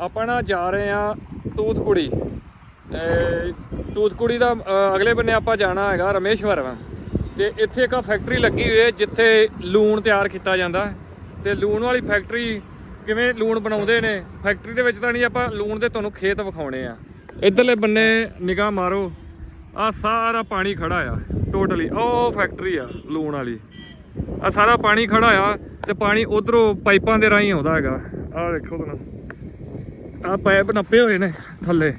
ਆਪਾਂ ਨਾ ਜਾ ਰਹੇ ਆ ਤੂਤਕੁੜੀ। ਇਹ ਤੂਤਕੁੜੀ ਦਾ ਅਗਲੇ ਬੰਨੇ ਆਪਾਂ ਜਾਣਾ ਹੈਗਾ ਰਮੇਸ਼ਵਰਮ ਤੇ ਇੱਥੇ ਇੱਕ ਫੈਕਟਰੀ ਲੱਗੀ ਹੋਈ ਹੈ ਜਿੱਥੇ ਲੂਣ ਤਿਆਰ ਕੀਤਾ ਜਾਂਦਾ। ਹੈ। ਤੇ ਲੂਣ ਵਾਲੀ ਫੈਕਟਰੀ ਕਿਵੇਂ ਲੂਣ ਬਣਾਉਂਦੇ ਨੇ? ਫੈਕਟਰੀ ਦੇ ਵਿੱਚ ਤਾਂ ਨਹੀਂ, ਆਪਾਂ ਲੂਣ ਦੇ ਤੁਹਾਨੂੰ ਖੇਤ ਵਿਖਾਉਣੇ ਆ। ਇਧਰਲੇ ਬੰਨੇ ਨਿਗਾਹ ਮਾਰੋ ਆ ਸਾਰਾ ਪਾਣੀ ਖੜਾ ਆ ਟੋਟਲੀ ਉਹ ਫੈਕਟਰੀ ਆ ਲੂਣ ਵਾਲੀ। ਆ ਸਾਰਾ ਪਾਣੀ ਖੜਾ ਆ ਤੇ ਪਾਣੀ ਉਧਰੋਂ ਪਾਈਪਾਂ ਦੇ ਰਾਹੀਂ ਆਉਂਦਾ ਹੈਗਾ। ਆ ਦੇਖੋ ਤੁਹਾਨੂੰ ਆ ਪਾਈਪ ਨੱਪੇ ਹੋਏ ਨੇ ਥੱਲੇ।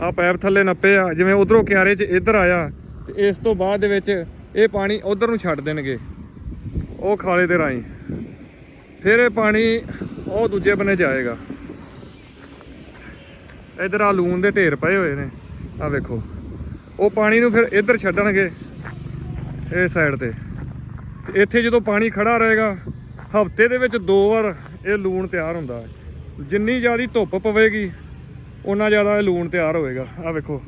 ਆ ਪਾਈਪ ਥੱਲੇ ਨੱਪੇ ਆ, ਜਿਵੇਂ ਉਧਰੋਂ ਕਿਆਰੇ 'ਚ ਇੱਧਰ ਆਇਆ, ਤੇ ਇਸ ਤੋਂ ਬਾਅਦ ਦੇ ਵਿੱਚ ਇਹ ਪਾਣੀ ਉਧਰ ਨੂੰ ਛੱਡ ਦੇਣਗੇ, ਉਹ ਖਾਲੇ ਦੇ ਰਾਹੀਂ। ਫਿਰ ਇਹ ਪਾਣੀ ਉਹ ਦੂਜੇ ਬੰਨੇ ਜਾਏਗਾ। ਇੱਧਰ ਆ ਲੂਣ ਦੇ ਢੇਰ ਪਏ ਹੋਏ ਨੇ, ਆ ਵੇਖੋ। ਉਹ ਪਾਣੀ ਨੂੰ ਫਿਰ ਇੱਧਰ ਛੱਡਣਗੇ, ਇਹ ਸਾਈਡ ਤੇ। ਇੱਥੇ ਜਦੋਂ ਪਾਣੀ ਖੜਾ ਰਹੇਗਾ, ਹਫ਼ਤੇ ਦੇ ਵਿੱਚ ਦੋ ਵਾਰ ਇਹ ਲੂਣ ਤਿਆਰ ਹੁੰਦਾ ਹੈ। ਜਿੰਨੀ ਜ਼ਿਆਦਾ ਧੁੱਪ ਪਵੇਗੀ ਉਨਾ ਜ਼ਿਆਦਾ ਇਹ ਲੂਣ ਤਿਆਰ ਹੋਏਗਾ। ਆ ਵੇਖੋ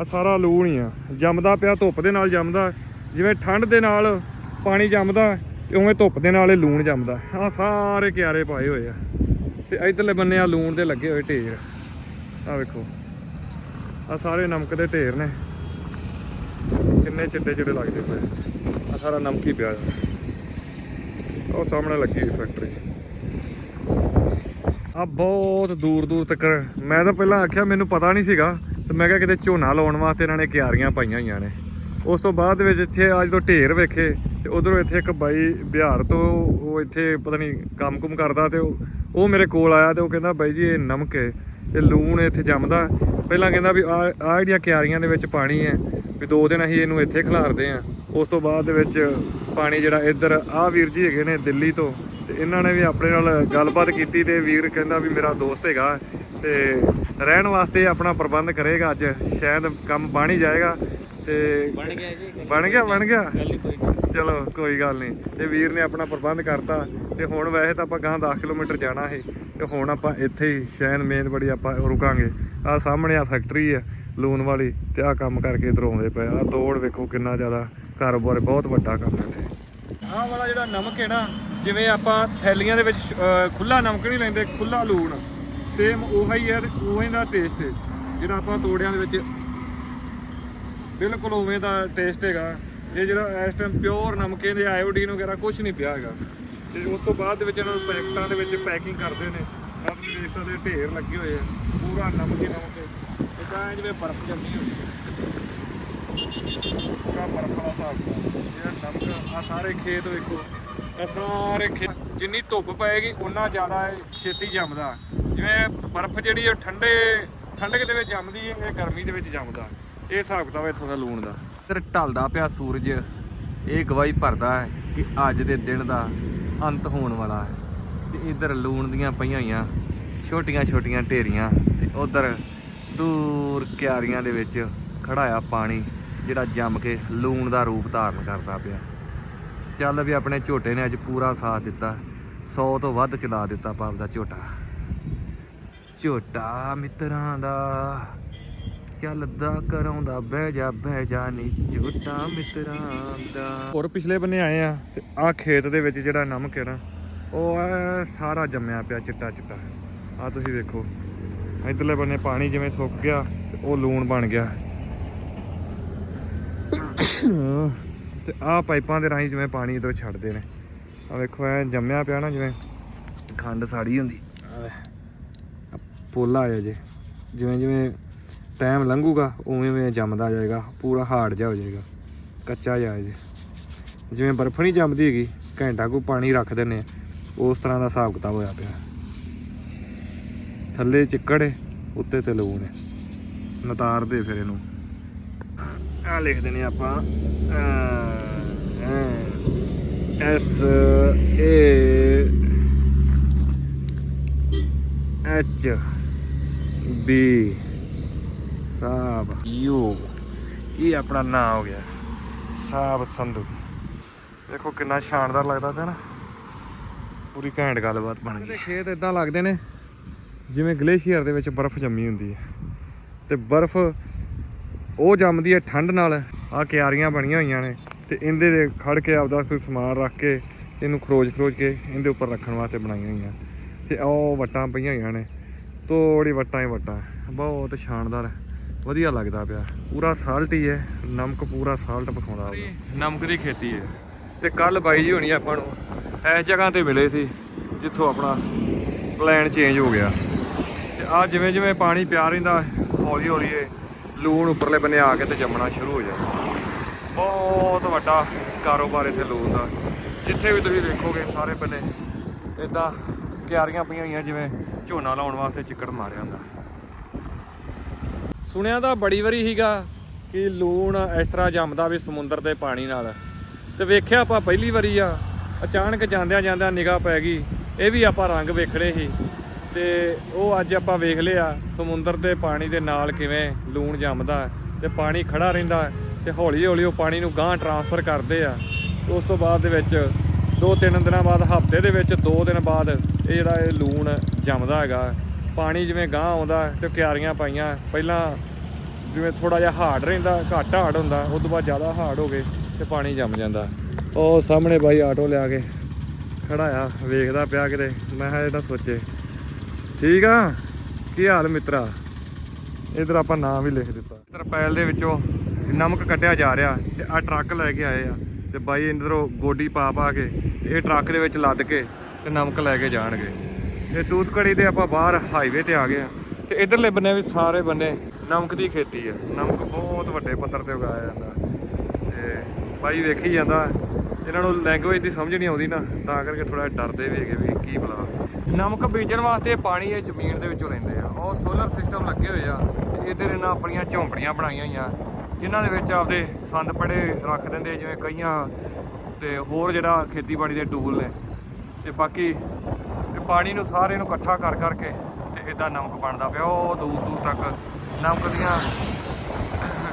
ਆ ਸਾਰਾ ਲੂਣ ਹੀ ਆ। ਜੰਮਦਾ ਪਿਆ, ਧੁੱਪ ਦੇ ਨਾਲ ਜੰਮਦਾ। ਜਿਵੇਂ ਠੰਡ ਦੇ ਨਾਲ ਪਾਣੀ ਜੰਮਦਾ ਤੇ ਉਵੇਂ ਧੁੱਪ ਦੇ ਨਾਲ ਇਹ ਲੂਣ ਜੰਮਦਾ। ਆ ਸਾਰੇ ਕਿਆਰੇ ਪਾਏ ਹੋਏ ਆ। ਤੇ ਇਧਰਲੇ ਬੰਨੇ ਆ ਲੂਣ ਦੇ ਲੱਗੇ ਹੋਏ ਢੇਰ। ਆ ਵੇਖੋ ਆ ਸਾਰੇ ਨਮਕ ਦੇ ਢੇਰ ਨੇ। ਕਿੰਨੇ ਚਿੱਟੇ ਚਿੱਟੇ ਲੱਗਦੇ ਪਏ ਆ। ਸਾਰਾ ਨਮਕ ਹੀ ਪਿਆ ਉਹ ਸਾਹਮਣੇ ਲੱਗੀ ਹੋਈ ਫੈਕਟਰੀ ਆ ਬਹੁਤ ਦੂਰ ਦੂਰ ਤੱਕ। ਮੈਂ ਤਾਂ ਪਹਿਲਾਂ ਆਖਿਆ, ਮੈਨੂੰ ਪਤਾ ਨਹੀਂ ਸੀਗਾ ਤੇ ਮੈਂ ਕਿਹਾ ਕਿਤੇ ਝੋਨਾ ਲਾਉਣ ਵਾਸਤੇ ਇਹਨਾਂ ਨੇ ਕਿਆਰੀਆਂ ਪਾਈਆਂ ਹੋਈਆਂ ਨੇ। ਉਸ ਤੋਂ ਬਾਅਦ ਵਿੱਚ ਇੱਥੇ ਆ ਜਦੋਂ ਢੇਰ ਵੇਖੇ ਤੇ ਉਧਰੋਂ ਇੱਥੇ ਇੱਕ ਬਾਈ ਬਿਹਾਰ ਤੋਂ ਉਹ ਇੱਥੇ ਪਤਾ ਨਹੀਂ ਕੰਮ-ਕੁਮ ਕਰਦਾ ਤੇ ਉਹ ਉਹ ਮੇਰੇ ਕੋਲ ਆਇਆ ਤੇ ਉਹ ਕਹਿੰਦਾ, ਬਾਈ ਜੀ, ਇਹ ਨਮਕ ਹੈ, ਇਹ ਲੂਣ ਇੱਥੇ ਜੰਮਦਾ। ਪਹਿਲਾਂ ਕਹਿੰਦਾ ਵੀ ਆ ਆ ਜਿਹੜੀਆਂ ਕਿਆਰੀਆਂ ਦੇ ਵਿੱਚ ਪਾਣੀ ਹੈ, ਵੀ ਦੋ ਦਿਨ ਅਸੀਂ ਇਹਨੂੰ ਇੱਥੇ ਖਿਲਾਰਦੇ ਆ ਉਸ ਤੋਂ ਬਾਅਦ ਦੇ ਵਿੱਚ ਪਾਣੀ ਜਿਹੜਾ ਇੱਧਰ ਆ ਵੀਰ ਜੀ ਹੈਗੇ ਨੇ ਦਿੱਲੀ ਤੋਂ ਤੇ ਇਹਨਾਂ ਨੇ ਵੀ ਆਪਣੇ ਨਾਲ ਗੱਲਬਾਤ ਕੀਤੀ ਤੇ ਵੀਰ ਕਹਿੰਦਾ ਵੀ ਮੇਰਾ ਦੋਸਤ ਹੈਗਾ ਤੇ ਰਹਿਣ ਵਾਸਤੇ ਆਪਣਾ ਪ੍ਰਬੰਧ ਕਰੇਗਾ ਅੱਜ ਸ਼ਾਇਦ ਕੰਮ ਬਣ ਹੀ ਜਾਏਗਾ ਤੇ ਬਣ ਗਿਆ ਜੀ ਬਣ ਗਿਆ ਬਣ ਚਲੋ ਕੋਈ ਗੱਲ ਨਹੀਂ। ਤੇ ਵੀਰ ਨੇ ਆਪਣਾ ਪ੍ਰਬੰਧ ਕਰਤਾ ਤੇ ਹੁਣ ਵੈਸੇ ਤਾਂ ਆਪਾਂ ਗਾਂ 10 ਕਿਲੋਮੀਟਰ ਜਾਣਾ ਹੈ ਤੇ ਹੁਣ ਆਪਾਂ ਇੱਥੇ ਹੀ ਸ਼ੈਨ ਮੇਨ ਬੜੀ ਆਪਾਂ ਰੁਕਾਂਗੇ। ਆ ਸਾਹਮਣੇ ਆ ਫੈਕਟਰੀ ਆ ਲੂਣ ਵਾਲੀ ਤੇ ਆ ਕੰਮ ਕਰਕੇ ਇਧਰ ਆਉਂਦੇ ਪਏ ਆ। ਦੌੜ ਵੇਖੋ ਕਿੰਨਾ ਜ਼ਿਆਦਾ ਕਾਰੋਬਾਰ ਬਹੁਤ ਵੱਡਾ ਕੰਮ ਹੈ ਇੱਥੇ। ਆਹ ਵਾਲਾ ਜਿਹੜਾ ਨਮਕ ਹੈ ਨਾ ਜਿਵੇਂ ਆਪਾਂ ਥੈਲੀਆਂ ਦੇ ਵਿੱਚ ਖੁੱਲਾ ਨਮਕ ਨਹੀਂ ਲੈਂਦੇ ਖੁੱਲਾ ਲੂਣ। ਸੇਮ ਉਹੀ ਹੀ ਹੈ ਤੇ ਉਹੀ ਦਾ ਟੇਸਟ ਹੈ, ਜਿਹੜਾ ਆਪਾਂ ਤੋੜਿਆਂ ਦੇ ਵਿੱਚ। ਬਿਲਕੁਲ ਉਵੇਂ ਦਾ ਟੇਸਟ ਹੈਗਾ। ਇਹ ਜਿਹੜਾ ਇਸ ਟਾਈਮ ਪਿਓਰ ਨਮਕੇ ਦੇ ਆਇਓਡੀਨ ਵਗੈਰਾ ਕੁਝ ਨਹੀਂ ਪਿਆ ਹੈਗਾ। ਤੇ ਉਸ ਤੋਂ ਬਾਅਦ ਦੇ ਵਿੱਚ ਇਹਨਾਂ ਨੂੰ ਪੈਕਟਾਂ ਦੇ ਵਿੱਚ ਪੈਕਿੰਗ ਕਰਦੇ ਨੇ। ਆਹ ਤੁਸੀਂ ਦੇਖ ਸਕਦੇ ਢੇਰ ਲੱਗੇ ਹੋਏ ਆ। ਪੂਰਾ ਨਮਕੇ ਨਮਕੇ ਨਮਕ ਹੈ ਇਦਾਂ ਜਿਵੇਂ ਬਰਫ਼ ਜੰਮੀ ਹੋਈ ਪੂਰਾ ਬਰਫ਼ ਵਾਲਾ ਹਿਸਾਬ ਜਿਹੜਾ ਨਮਕ ਆ ਸਾਰੇ ਖੇਤ ਵੇਖੋ। ਸਾਰੇ ਜਿੰਨੀ ਧੁੱਪ ਪਏਗੀ ਉਨਾ ਜ਼ਿਆਦਾ ਛੇਤੀ ਜੰਮਦਾ। ਜਿਵੇਂ ਬਰਫ਼ ਜਿਹੜੀ ਉਹ ਠੰਡੇ, ਠੰਡਕ ਦੇ ਵਿੱਚ ਜੰਮਦੀ ਹੈ ਇਹ ਗਰਮੀ ਦੇ ਵਿੱਚ ਜੰਮਦਾ। ਇਹ ਹਿਸਾਬ ਕਿਤਾਬ ਇੱਥੋਂ ਦਾ ਲੂਣ ਦਾ। ਇੱਧਰ ਢਲਦਾ ਪਿਆ ਸੂਰਜ। ਇਹ ਗਵਾਹੀ ਭਰਦਾ ਹੈ ਕਿ ਅੱਜ ਦੇ ਦਿਨ ਦਾ ਅੰਤ ਹੋਣ ਵਾਲਾ ਹੈ। ਤੇ ਇੱਧਰ ਲੂਣ ਦੀਆਂ ਪਈਆਂ ਹੋਈਆਂ, ਛੋਟੀਆਂ ਛੋਟੀਆਂ ਢੇਰੀਆਂ। ਤੇ ਉਧਰ ਦੂਰ ਕਿਆਰੀਆਂ ਦੇ ਵਿੱਚ ਖੜਾਇਆ ਪਾਣੀ, ਜਿਹੜਾ ਜੰਮ ਕੇ ਲੂਣ ਦਾ ਰੂਪ ਧਾਰਨ ਕਰਦਾ ਪਿਆ। ਚੱਲ ਵੀ ਆਪਣੇ ਝੋਟੇ ਨੇ ਅੱਜ ਪੂਰਾ ਸਾਥ ਦਿੱਤਾ। 100 ਤੋਂ ਵੱਧ ਚਲਾ ਦਿੱਤਾ ਪਾਪ ਦਾ ਝੋਟਾ। ਝੋਟਾ ਮਿੱਤਰਾਂ ਦਾ, ਚੱਲਦਾ ਕਰਾਉਂਦਾ ਬਹਿ ਜਾ ਬਹਿ ਜਾ ਨੀ, ਝੋਟਾ ਮਿੱਤਰਾਂ ਦਾ। ਹੋਰ ਪਿਛਲੇ ਬੰਨੇ ਆਏ ਆ ਤੇ ਆ ਖੇਤ ਦੇ ਵਿੱਚ ਜਿਹੜਾ ਨਮਕ ਹੈ ਨਾ, ਉਹ ਸਾਰਾ ਜੰਮਿਆ ਪਿਆ ਚਿੱਟਾ ਚਿੱਟਾ। ਆ ਤੁਸੀਂ ਵੇਖੋ, ਇਧਰਲੇ ਬੰਨੇ ਪਾਣੀ ਜਿਵੇਂ ਸੁੱਕ ਗਿਆ ਤੇ ਉਹ ਲੂਣ ਬਣ ਗਿਆ। ਤੇ ਆਹ ਪਾਈਪਾਂ ਦੇ ਰਾਹੀਂ ਜਿਵੇਂ ਪਾਣੀ ਇਧਰ ਛੱਡਦੇ ਨੇ। ਆ ਵੇਖੋ, ਐ ਜੰਮਿਆ ਪਿਆ ਨਾ ਜਿਵੇਂ ਖੰਡ ਸਾੜੀ ਹੁੰਦੀ। ਆਹ ਪੋਲਾ ਆਇਆ ਜੇ। ਜਿਵੇਂ ਜਿਵੇਂ ਟਾਈਮ ਲੰਘੂਗਾ, ਉਵੇਂ ਉਵੇਂ ਜੰਮਦਾ ਜਾਏਗਾ, ਪੂਰਾ ਹਾਰਡ ਜਾ ਹੋ ਜਾਏਗਾ, ਕੱਚਾ ਜਾ ਜੇ। ਜਿਵੇਂ ਬਰਫ਼ ਨਹੀਂ ਜੰਮਦੀ ਹੈਗੀ, ਘੰਟਾ ਕੋ ਪਾਣੀ ਰੱਖ ਦਿੰਨੇ ਆ ਉਸ ਤਰ੍ਹਾਂ ਦਾ ਹਿਸਾਬ ਕਿਤਾਬ ਹੋਇਆ ਪਿਆ। ਥੱਲੇ ਚਿੱਕੜ ਏ ਉੱਤੇ ਤੇ ਲੂਣ ਏ ਨਤਾਰਦੇ ਫਿਰ ਇਹਨੂੰ। ਆ ਲਿਖ ਦਿੰਨੇ ਆਪਾਂ ਐਸ ਏ ਐਚ ਬੀ ਸਾਬ ਯੂ ਇਹ ਆਪਣਾ ਨਾਂ ਹੋ ਗਿਆ, ਸਾਬ ਸੰਧੂ। ਦੇਖੋ ਕਿੰਨਾ ਸ਼ਾਨਦਾਰ ਲੱਗਦਾ ਪਿਆ ਨਾ। ਪੂਰੀ ਘੈਂਟ ਗੱਲਬਾਤ ਬਣ ਗਈ। ਖੇਤ ਇਦਾਂ ਲੱਗਦੇ ਨੇ, ਜਿਵੇਂ ਗਲੇਸ਼ੀਅਰ ਦੇ ਵਿੱਚ ਬਰਫ਼ ਜੰਮੀ ਹੁੰਦੀ ਹੈ। ਤੇ ਬਰਫ਼ ਉਹ ਜੰਮਦੀ ਹੈ ਠੰਡ ਨਾਲ। ਆ ਕਿਆਰੀਆਂ ਬਣੀਆਂ ਹੋਈਆਂ ਨੇ। ਤੇ ਇਹਦੇ ਦੇ ਖੜ ਕੇ ਆਪਦਾ ਕੋਈ ਸਮਾਨ ਰੱਖ ਕੇ ਇਹਨੂੰ ਖਰੋਜ਼ ਖਰੋਜ ਕੇ ਇਹਦੇ ਉੱਪਰ ਰੱਖਣ ਵਾਸਤੇ ਬਣਾਈਆਂ ਹੋਈਆਂ। ਤੇ ਉਹ ਵਟਾਂ ਪਈਆਂ ਹੋਈਆਂ ਨੇ। ਤੋੜੀ ਵਟਾਂ ਹੀ ਵਟਾਂ। ਬਹੁਤ ਸ਼ਾਨਦਾਰ। ਵਧੀਆ ਲੱਗਦਾ ਪਿਆ। ਪੂਰਾ ਸਾਲਟ ਹੀ ਹੈ। ਨਮਕ ਪੂਰਾ ਸਾਲਟ ਪਖਾਉਂਦਾ ਉਹਦਾ ਨਮਕ ਦੀ ਖੇਤੀ ਹੈ। ਤੇ ਕੱਲ ਬਾਈ ਜੀ ਹੋਣੀ ਆਪਾਂ ਨੂੰ। ਇਸ ਜਗ੍ਹਾ ਤੇ ਮਿਲੇ ਸੀ, ਜਿੱਥੋਂ ਆਪਣਾ ਪਲਾਨ ਚੇਂਜ ਹੋ ਗਿਆ। ਤੇ ਆ ਜਿਵੇਂ ਜਿਵੇਂ ਪਾਣੀ ਪਿਆ ਰਹਿੰਦਾ ਹੌਲੀ ਹੌਲੀ ਇਹ ਲੂਣ ਉੱਪਰਲੇ ਬੰਨੇ ਆ ਕੇ ਤੇ ਜੰਮਣਾ ਸ਼ੁਰੂ ਹੋ ਜਾਂਦਾ। ਬਹੁਤ ਵੱਡਾ ਕਾਰੋਬਾਰ ਇੱਥੇ ਲੂਣ ਦਾ ਜਿੱਥੇ ਵੀ ਤੁਸੀਂ ਦੇਖੋਗੇ ਸਾਰੇ ਬੰਨੇ ਇਦਾਂ ਕਿਆਰੀਆਂ ਪਈਆਂ ਹੋਈਆਂ ਜਿਵੇਂ ਝੋਨਾ ਲਾਉਣ ਵਾਸਤੇ ਚਿੱਕੜ ਮਾਰਿਆ ਹੁੰਦਾ। ਸੁਣਿਆ ਤਾਂ ਬੜੀ ਵਾਰੀ ਹੀਗਾ ਕਿ ਲੂਣ ਇਸ ਤਰ੍ਹਾਂ ਜੰਮਦਾ ਵੀ ਸਮੁੰਦਰ ਦੇ ਪਾਣੀ ਨਾਲ। ਤੇ ਵੇਖਿਆ ਆਪਾਂ ਪਹਿਲੀ ਵਾਰੀ ਆ, ਅਚਾਨਕ ਜਾਂਦਿਆਂ ਜਾਂਦਿਆਂ ਨਿਗਾਹ ਪੈ ਗਈ, ਇਹ ਵੀ ਆਪਾਂ ਰੰਗ ਵੇਖਣੇ ਸੀ। ਤੇ ਉਹ ਅੱਜ ਆਪਾਂ ਵੇਖ ਲਿਆ, ਸਮੁੰਦਰ ਦੇ ਪਾਣੀ ਦੇ ਨਾਲ ਕਿਵੇਂ ਲੂਣ ਜੰਮਦਾ ਹੈ ਤੇ ਪਾਣੀ ਖੜਾ ਰਹਿੰਦਾ। ਤੇ ਹੌਲੀ ਹੌਲੀ ਉਹ ਪਾਣੀ ਨੂੰ ਗਾਂਹ ਟਰਾਂਸਫਰ ਕਰਦੇ ਆ। ਉਸ ਤੋਂ ਬਾਅਦ ਦੇ ਵਿੱਚ ਦੋ ਤਿੰਨ ਦਿਨਾਂ ਬਾਅਦ, ਹਫ਼ਤੇ ਦੇ ਵਿੱਚ ਦੋ ਦਿਨ ਬਾਅਦ ਇਹ ਜਿਹੜਾ ਇਹ ਲੂਣ ਜੰਮਦਾ ਹੈਗਾ। ਪਾਣੀ ਜਿਵੇਂ ਗਾਂਹ ਆਉਂਦਾ ਹੈ ਤੇ ਕਿਆਰੀਆਂ ਪਾਈਆਂ। ਪਹਿਲਾਂ ਜਿਵੇਂ ਥੋੜਾ ਜਿਹਾ ਹਾਰਡ ਰਹਿੰਦਾ, ਘੱਟ ਹਾਰਡ ਹੁੰਦਾ, ਉਸ ਤੋਂ ਬਾਅਦ ਜ਼ਿਆਦਾ ਹਾਰਡ ਹੋ ਗਏ ਤੇ ਪਾਣੀ ਜੰਮ ਜਾਂਦਾ। ਉਹ ਸਾਹਮਣੇ ਬਾਈ ਆਟੋ ਲਿਆ ਕੇ ਖੜਾ ਵੇਖਦਾ ਪਿਆ ਕਿਤੇ। ਮੈਂ ਕਿਹਾ ਜਿਹੜਾ ਸੋਚੇ। ਠੀਕ ਆ? ਕੀ ਹਾਲ ਮਿੱਤਰਾ? ਇਧਰ ਆਪਾਂ ਨਾਮ ਵੀ ਲਿਖ ਦਿੱਤਾ। ਤਰਪੈਲ ਦੇ ਵਿੱਚੋਂ ਨਮਕ ਕੱਢਿਆ ਜਾ ਰਿਹਾ ਤੇ ਆ ਟਰੱਕ ਲੈ ਕੇ ਆਏ ਆ ਤੇ ਬਾਈ ਇੰਦਰੋਂ ਗੋਡੀ ਪਾ ਪਾ ਕੇ ਇਹ ਟਰੱਕ ਦੇ ਵਿੱਚ ਲੱਦ ਕੇ ਤੇ ਨਮਕ ਲੈ ਕੇ ਜਾਣਗੇ। ਤੇ ਤੂਤਕੜੀ ਦੇ ਆਪਾਂ ਬਾਹਰ ਹਾਈਵੇ ਤੇ ਆ ਗਏ ਆ ਤੇ ਇਧਰਲੇ ਬੰਨੇ ਵੀ ਸਾਰੇ ਬੰਨੇ ਨਮਕ ਦੀ ਖੇਤੀ ਆ। ਨਮਕ ਬਹੁਤ ਵੱਡੇ ਪੱਧਰ ਤੇ ਉਗਾਇਆ ਜਾਂਦਾ। ਤੇ ਬਾਈ ਵੇਖੀ ਜਾਂਦਾ, ਇਹਨਾਂ ਨੂੰ ਲੈਂਗੁਏਜ ਦੀ ਸਮਝ ਨਹੀਂ ਆਉਂਦੀ ਨਾ, ਤਾਂ ਕਰਕੇ ਥੋੜਾ ਡਰਦੇ ਵੀ ਹੈਗੇ ਵੀ ਕੀ ਬਲਾ ਨਮਕ ਬੀਜਣ ਵਾਸਤੇ ਪਾਣੀ ਇਹ ਜ਼ਮੀਨ ਦੇ ਵਿੱਚੋਂ ਲੈਂਦੇ ਆ। ਉਹ ਸੋਲਰ ਸਿਸਟਮ ਲੱਗੇ ਹੋਏ ਆ ਤੇ ਇਧਰ ਇਹਨਾਂ ਆਪਣੀਆਂ ਝੌਂਪੜੀਆਂ ਬਣਾਈਆਂ ਹੋਈਆਂ। ਜਿਨ੍ਹਾਂ ਦੇ ਵਿੱਚ ਆਪਦੇ ਸੰਦ ਪੜੇ ਰੱਖ ਦਿੰਦੇ ਜਿਵੇਂ ਕਈਆਂ ਤੇ ਹੋਰ ਜਿਹੜਾ ਖੇਤੀਬਾੜੀ ਦੇ ਟੂਲ ਨੇ। ਤੇ ਬਾਕੀ ਇਹ ਪਾਣੀ ਨੂੰ ਸਾਰੇ ਨੂੰ ਇਕੱਠਾ ਕਰ ਕਰਕੇ ਤੇ ਇਦਾਂ ਨਮਕ ਬਣਦਾ ਪਿਆ, ਉਹ ਦੂਰ ਦੂਰ ਤੱਕ ਨਮਕ ਦੀਆਂ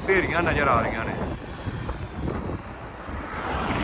ਢੇਰੀਆਂ ਨਜ਼ਰ ਆ ਰਹੀਆਂ ਨੇ।